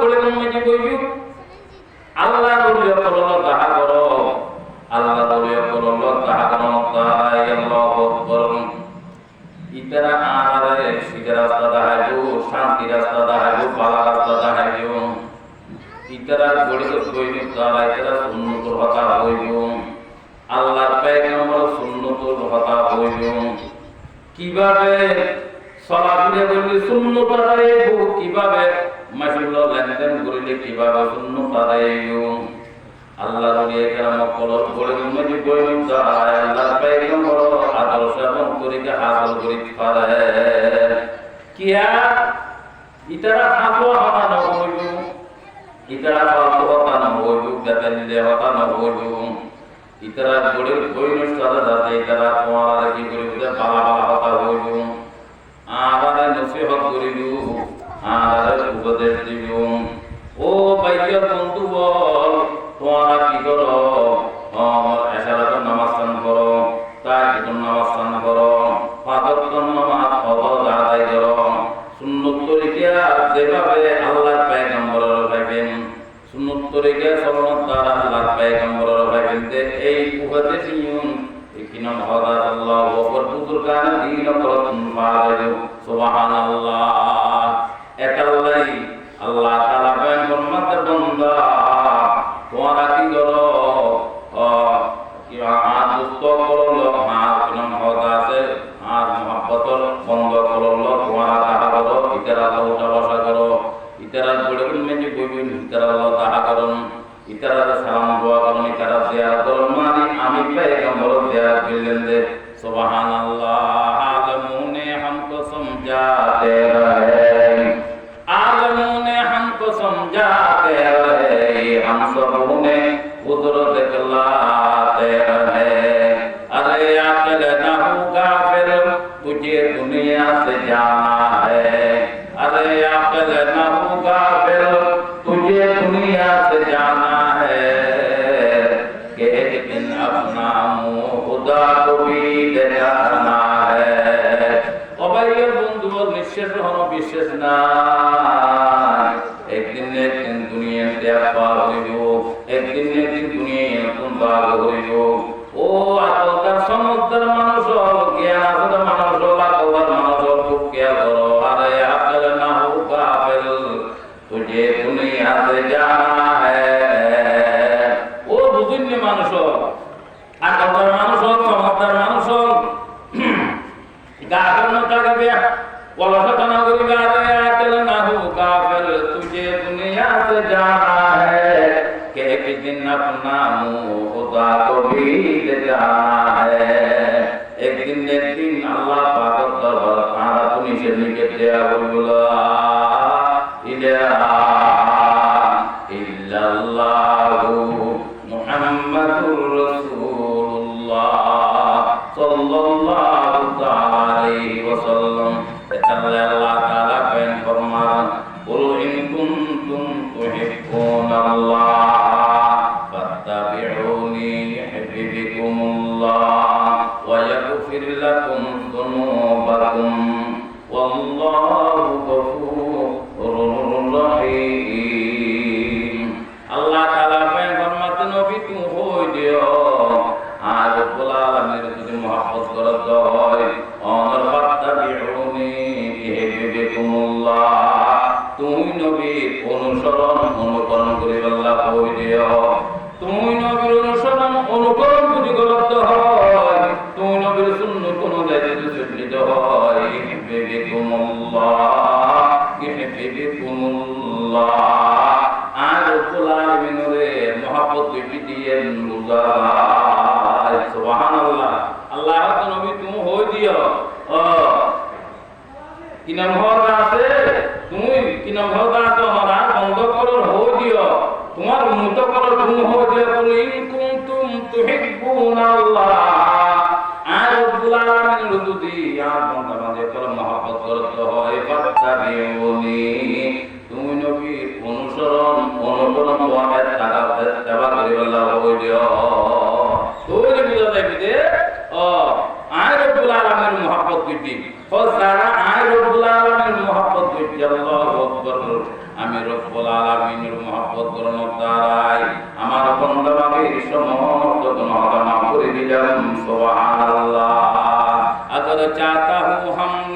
বলে মধ্যে কইবি? আল্লাহ বলিয়া করল তাহা কর, আল্লাহ বলিয়া করল তাহা কর তাই আল্লাহ আকবার ইতারা আরে সিধা রাস্তা দেখাইবো শান্তি রাস্তা দেখাইবো পালা রাস্তা দেখাইবো ইতারা গড়িত কইব তারা ইতারা সুন্নতর হতা হইব আল্লাহর পেগম্বর সুন্নতর হতা হইব কীভাবে সলাপিনে শূন্য পারাইব কীভাবে মাসুল্ল লেনদেন করিলে কীভাবে শূন্য পারাইব আল্লাহ রলিয়ে কেরাম কলর করে মধ্যে বইন তাই আল্লাহ পেগম্বর আদর্শ এবং করিকে হাসল করি পারে। কিয়া? ইতারা হাসল হতা নহইব ইতারা ফালতু হতা নহইব বেতালিলে হতা নহইব ইতারা গড়ির বইন সারা যাতে ইতারা তোমার কি করিব বালা বালা হতা হইব আহারে নসিহত করিব আহারে উপদেশ দিব? উপদেশ নিয়ম ইকিনাম হদা আল্লাহ ওপর বুজুর্গান দিন করতুন পারে সুবহানাল্লাহ একাল্লাই আল্লাহ তাআলা বয়ান ফরমাতে বান্দা, তোমরা কি করো কি আর করল আর ইকিনাম হদা আছে? আর মহব্বতর বন্ধ করল, তোমরা তাহা করো করো তাহা করুন সালাম দোয়া করুন জিয়ারত করুন پیغمبر پیغمبر پیار بلن دے سبحان اللہ عالموں نے ہم کو سمجھاتے رہے عالموں نے ہم کو سمجھاتے رہے ہم سبوں نے قدرت کلاتے رہے ارے عقل نہ ہو کافر تجھے دنیا سے جانا लेकिन अब नाम खुदा को भी डराना है और भाई ये बंधु और निश्चित रहो विशेष ना एक दिन एक दिन दुनिया त्याग আর আপনার মানুষ হোক আপনার মানুষ হোক গাছের নৌকা গাবে অলসতা না করি গাবে তেল না হো কাফের তুঝে দুনিয়া সে জানা হ্যায় কে কি দিন আপনা মুহ খুদা কো ভি জানা হ্যায় একদিন একদিন আল্লাহ পাক দরবার আরা তুমি সে নিকে দেয়া বলবলা তাআলা আল্লাহ তাআলা বয়ান ফরমান কুল ইন কুনতুম তুহিব্বুনাল্লাহ ফাত্তাবিউনি ইউহিব্বুকুমুল্লাহ ওয়া ইয়াগফির লাকুম যুনুবাকুম ওয়াল্লাহু অনুসরণ অনুকরণ করি আল্লাহ কই দিও তুমি নবীর অনুসরণ অনুকরণ করতে হয় ফাত্তাবিউনি তুমি নবীর অনুসরণ অনুকরণ ওয়ামের টাকা সেবা করি আল্লাহ হই দিও তুই বুঝা যাবি যে ও আয় রব্বুল আলামিনের মহব্বত করবি ও যারা আয় রব্বুল আলামিনের মহব্বত করবি আল্লাহু আকবার আমি রব্বুল আলামিনের মহব্বত করুন দ্বারাই আমার বন্ধু বাবির সমস্ত গুনাহ মাফ করে দিলাম সুবহানাল্লাহ अगर चाहता हूँ हमने